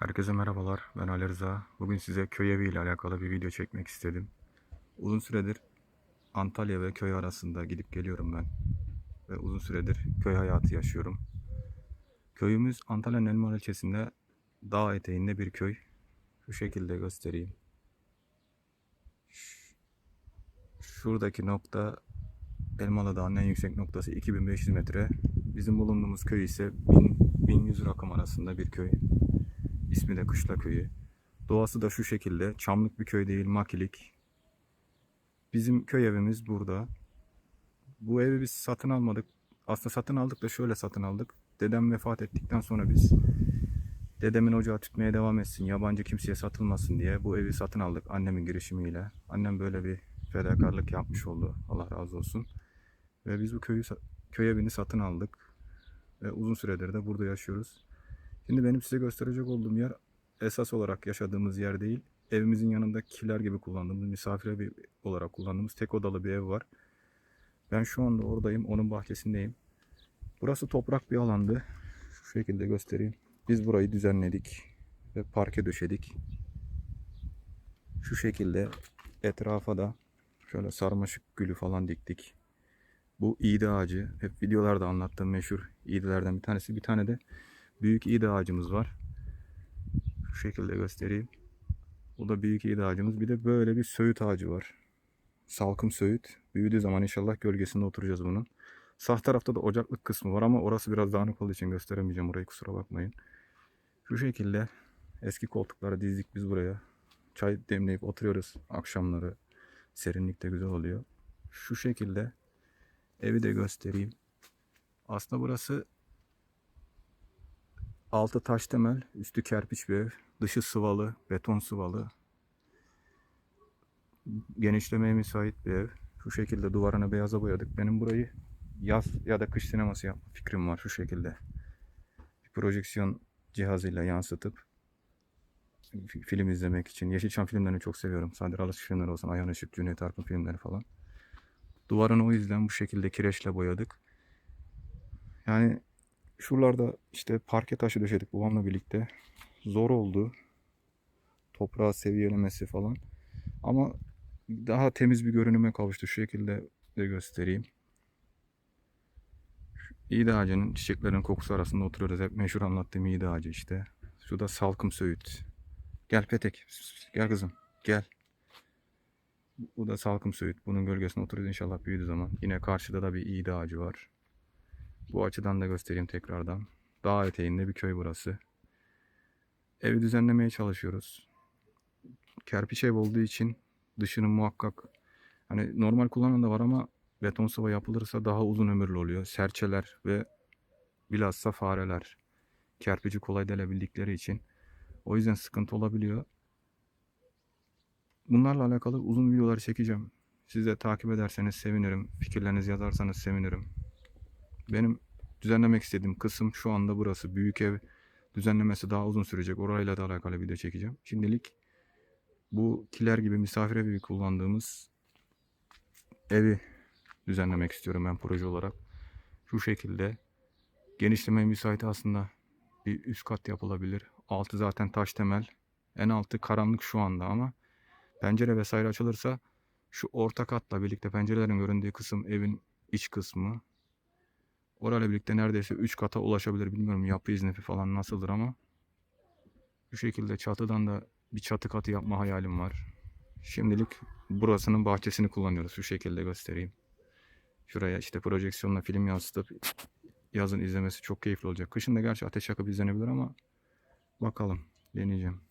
Herkese merhabalar. Ben Ali Rıza. Bugün size köy evi ile alakalı bir video çekmek istedim. Uzun süredir Antalya ve köy arasında gidip geliyorum ben. Ve uzun süredir köy hayatı yaşıyorum. Köyümüz Antalya'nın Elmalı ilçesinde dağ eteğinde bir köy. Şu şekilde göstereyim. Şuradaki nokta Elmalı Dağı'nın en yüksek noktası 2500 metre. Bizim bulunduğumuz köy ise 1000, 1100 rakım arasında bir köy. İsmi de Kışla Köyü. Doğası da şu şekilde. Çamlık bir köy değil, makilik. Bizim köy evimiz burada. Bu evi biz satın almadık. Aslında satın aldık da şöyle satın aldık. Dedem vefat ettikten sonra biz dedemin ocağı tütmeye devam etsin, yabancı kimseye satılmasın diye bu evi satın aldık annemin girişimiyle. Annem böyle bir fedakarlık yapmış oldu. Allah razı olsun. Ve biz bu köyü köy evini satın aldık. Ve uzun süredir de burada yaşıyoruz. Şimdi benim size gösterecek olduğum yer esas olarak yaşadığımız yer değil. Evimizin yanında kiler gibi kullandığımız, misafir evi olarak kullandığımız tek odalı bir ev var. Ben şu anda oradayım, onun bahçesindeyim. Burası toprak bir alandı. Şu şekilde göstereyim. Biz burayı düzenledik ve parke döşedik. Şu şekilde etrafa da şöyle sarmaşık gülü falan diktik. Bu iğde ağacı, hep videolarda anlattığım meşhur iğdelerden bir tanesi. Bir tane de büyük iğde ağacımız var. Şu şekilde göstereyim. Bu da büyük iğde ağacımız. Bir de böyle bir söğüt ağacı var. Salkım söğüt. Büyüdüğü zaman inşallah gölgesinde oturacağız bunun. Sağ tarafta da ocaklık kısmı var ama orası biraz dağınık olduğu için gösteremeyeceğim orayı kusura bakmayın. Şu şekilde eski koltukları dizdik biz buraya. Çay demleyip oturuyoruz akşamları. Serinlik de güzel oluyor. Şu şekilde evi de göstereyim. Aslında burası Altı taş temel, üstü kerpiç bir ev. Dışı sıvalı, beton sıvalı. Genişlemeye müsait bir ev. Şu şekilde duvarını beyaza boyadık. Benim burayı yaz ya da kış sineması yapma fikrim var şu şekilde. Bir projeksiyon cihazıyla yansıtıp fi- film izlemek için. Yeşilçam filmlerini çok seviyorum. Sadece Alışık filmleri olsun. Ayhan Işık, Cüneyt Arkın filmleri falan. Duvarını o yüzden bu şekilde kireçle boyadık. Yani Şuralarda işte parke taşı döşedik babamla birlikte. Zor oldu. Toprağı seviyelemesi falan. Ama daha temiz bir görünüme kavuştu. Şu şekilde de göstereyim. İğde ağacının çiçeklerin kokusu arasında oturuyoruz. Hep meşhur anlattığım iğde ağacı işte. Şu da salkım söğüt. Gel Petek. Gel kızım. Gel. Bu da salkım söğüt. Bunun gölgesinde oturuyoruz inşallah büyüdüğü zaman. Yine karşıda da bir iğde ağacı var. Bu açıdan da göstereyim tekrardan. Dağ eteğinde bir köy burası. Evi düzenlemeye çalışıyoruz. Kerpiç ev olduğu için dışını muhakkak hani normal kullanan da var ama beton sıva yapılırsa daha uzun ömürlü oluyor. Serçeler ve bilhassa fareler kerpici kolay delebildikleri için o yüzden sıkıntı olabiliyor. Bunlarla alakalı uzun videolar çekeceğim. Siz de takip ederseniz sevinirim. Fikirlerinizi yazarsanız sevinirim. Benim düzenlemek istediğim kısım şu anda burası. Büyük ev düzenlemesi daha uzun sürecek. Orayla da alakalı video çekeceğim. Şimdilik bu kiler gibi misafir evi kullandığımız evi düzenlemek istiyorum ben proje olarak. Şu şekilde genişlemeye müsait aslında bir üst kat yapılabilir. Altı zaten taş temel. En altı karanlık şu anda ama pencere vesaire açılırsa şu orta katla birlikte pencerelerin göründüğü kısım evin iç kısmı Orayla birlikte neredeyse 3 kata ulaşabilir. Bilmiyorum yapı izni falan nasıldır ama bu şekilde çatıdan da bir çatı katı yapma hayalim var. Şimdilik burasının bahçesini kullanıyoruz. Şu şekilde göstereyim. Şuraya işte projeksiyonla film yansıtıp yazın izlemesi çok keyifli olacak. Kışın da gerçi ateş yakıp izlenebilir ama bakalım deneyeceğim.